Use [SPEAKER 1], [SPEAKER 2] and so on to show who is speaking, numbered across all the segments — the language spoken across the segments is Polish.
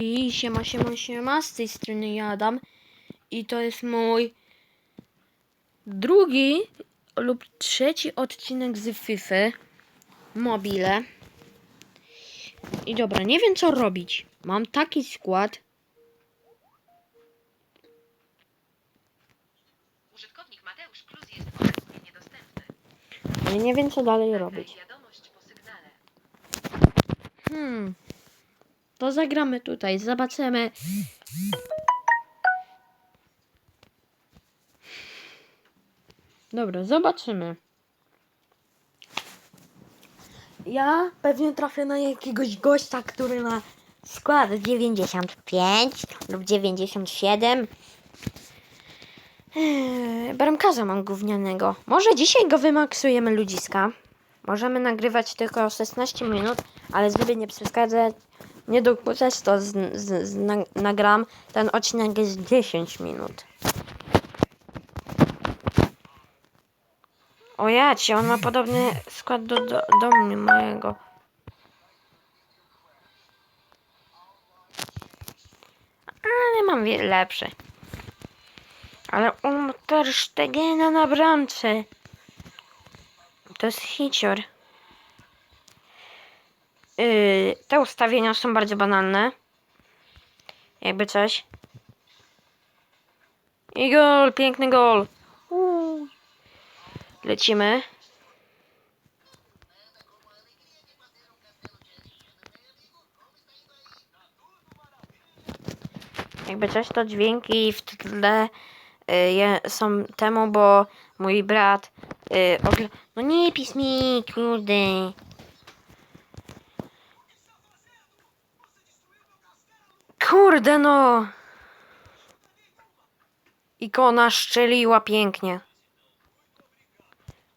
[SPEAKER 1] I siema, siema, siema, z tej strony ja Adam i to jest mój drugi lub trzeci odcinek z FIFA mobile. I dobra, nie wiem co robić. Mam taki skład.
[SPEAKER 2] Użytkownik Mateusz Kluz jest obecnie niedostępny.
[SPEAKER 1] ale nie wiem co dalej robić. Hmm. To zagramy tutaj, zobaczymy. Dobra, zobaczymy. Ja pewnie trafię na jakiegoś gościa, który ma skład 95 lub 97. Eee, bramkarza mam gównianego. Może dzisiaj go wymaksujemy ludziska. Możemy nagrywać tylko 16 minut, ale żeby nie przeszkadzać, nie dokuczać, to z, z, z, na, nagram. Ten odcinek jest 10 minut. O jacie, on ma podobny skład do, do, do mnie, mojego. Ale mam lepszy. Ale on ma Stegena na bramce. To jest hicior. Yy, te ustawienia są bardzo banalne. Jakby coś. I gol, piękny gol. Uuu. Lecimy. Jakby coś to dźwięki w tle y, są temu, bo mój brat y, No nie pis mi, kurde. Kurde no. Ikona szczeliła pięknie.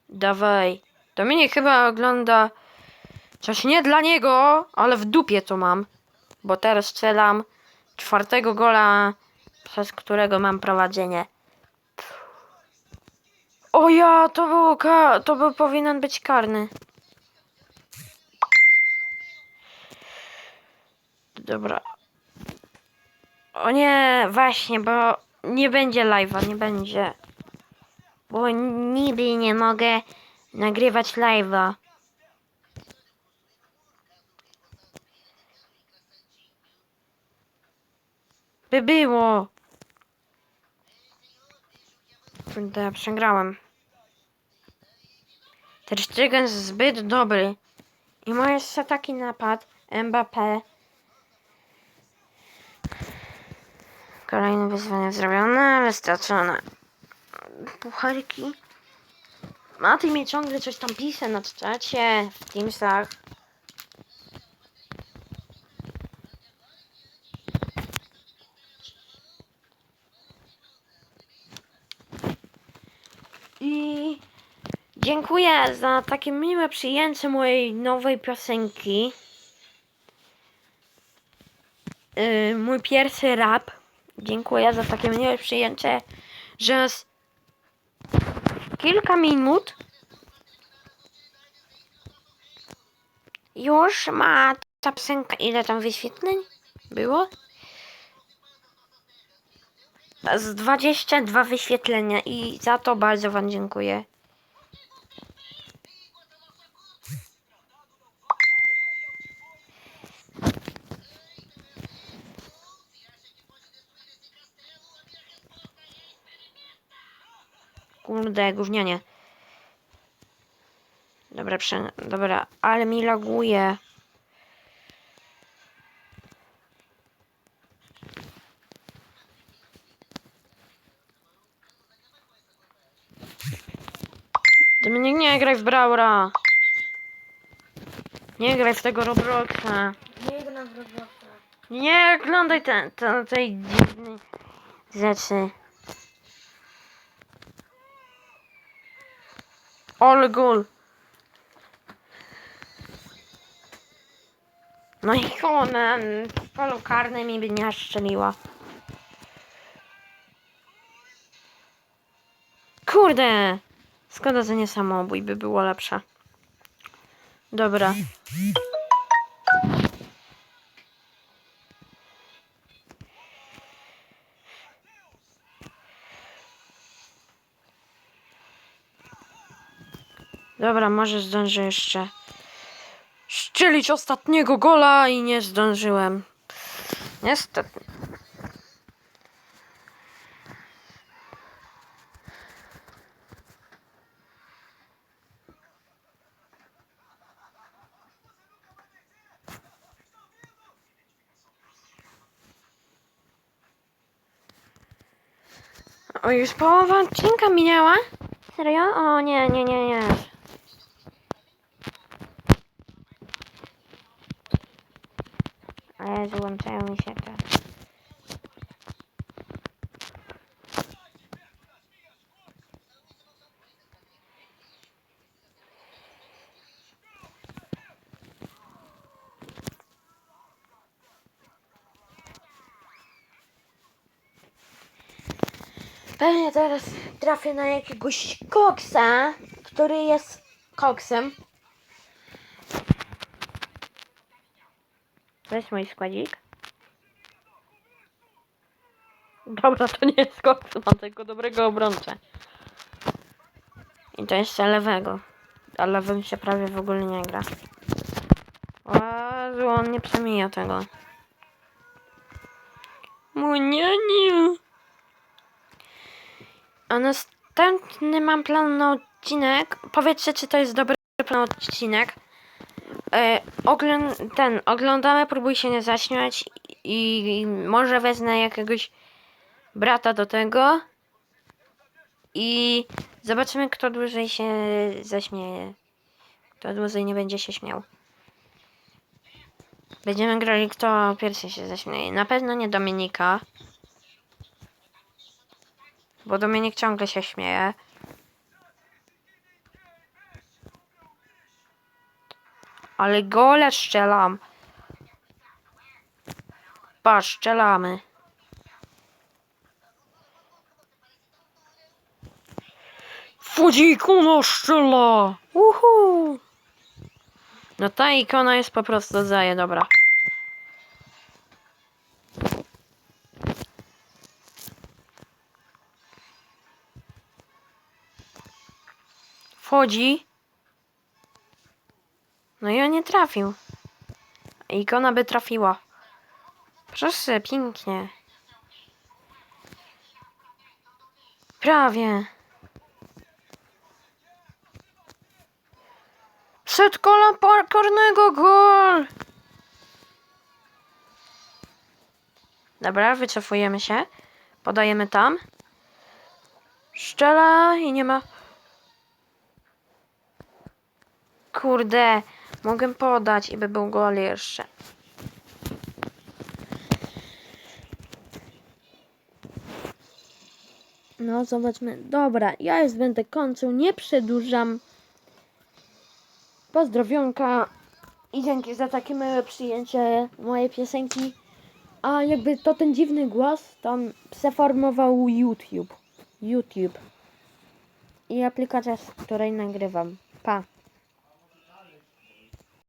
[SPEAKER 1] Dawaj. Dominik chyba ogląda coś nie dla niego, ale w dupie to mam. Bo teraz strzelam czwartego gola, przez którego mam prowadzenie. O ja, to był ka- to był powinien być karny. Dobra. O nie, właśnie, bo nie będzie live'a, nie będzie. Bo niby nie mogę nagrywać live'a. By było. Kurde, przegrałem. Ter Stegen zbyt dobry. I ma jeszcze taki napad. Mbappé. Kolejne wyzwanie zrobione, ale stracone. Pucharki. Maty mi ciągle coś tam pisze na czacie, w Teamsach. I dziękuję za takie miłe przyjęcie mojej nowej piosenki. Yy, mój pierwszy rap. Dziękuję za takie miłe przyjęcie, że z kilka minut już ma ta piosenka. Ile tam wyświetleń było? Z 22 wyświetlenia i za to bardzo Wam dziękuję. Kurde, gównianie. Dobra, prze... Dobra, ale mi laguje. Dominik, nie graj w Braura. Nie graj w tego Robloxa.
[SPEAKER 3] Nie gram w Robloxa.
[SPEAKER 1] Nie oglądaj te, te, tej dziwnej rzeczy. All gul. No i ona w polu karnym mi by nie szczeliła. Kurde! Szkoda, że nie samobój by było lepsze. Dobra. Dobra, może zdążę jeszcze szczelić ostatniego gola i nie zdążyłem. Niestety. O, już połowa odcinka minęła? Serio? O, nie, nie, nie, nie. Ale złączają mi się te. Pewnie teraz trafię na jakiegoś koksa, który jest koksem. To jest mój składzik. Dobra, to nie jest koks, mam tylko dobrego obrońcę. I to jeszcze lewego. A lewym się prawie w ogóle nie gra. O, on nie przemija tego. Nie. A następny mam plan na odcinek. Powiedzcie, czy to jest dobry plan na odcinek. E, ogląd ten, oglądamy, próbuj się nie zaśmiać i, i może wezmę jakiegoś brata do tego i zobaczymy, kto dłużej się zaśmieje. Kto dłużej nie będzie się śmiał. Będziemy grali, kto pierwszy się zaśmieje. Na pewno nie Dominika. Bo Dominik ciągle się śmieje. Ale gole strzelam. Patrz, strzelamy. Wchodzi ikona strzela! Uhu! No ta ikona jest po prostu zaje, dobra. Wchodzi. No i on nie trafił. Ikona by trafiła. Proszę, pięknie. Prawie. Przed kola parkornego gol! Dobra, wycofujemy się. Podajemy tam. Szczela i nie ma... Kurde, mogę podać i by był gol jeszcze. No, zobaczmy. Dobra, ja już będę kończył, nie przedłużam. Pozdrowionka i dzięki za takie miłe przyjęcie mojej piosenki. A jakby to ten dziwny głos, to przeformował YouTube. YouTube. I aplikacja, z której nagrywam. Pa.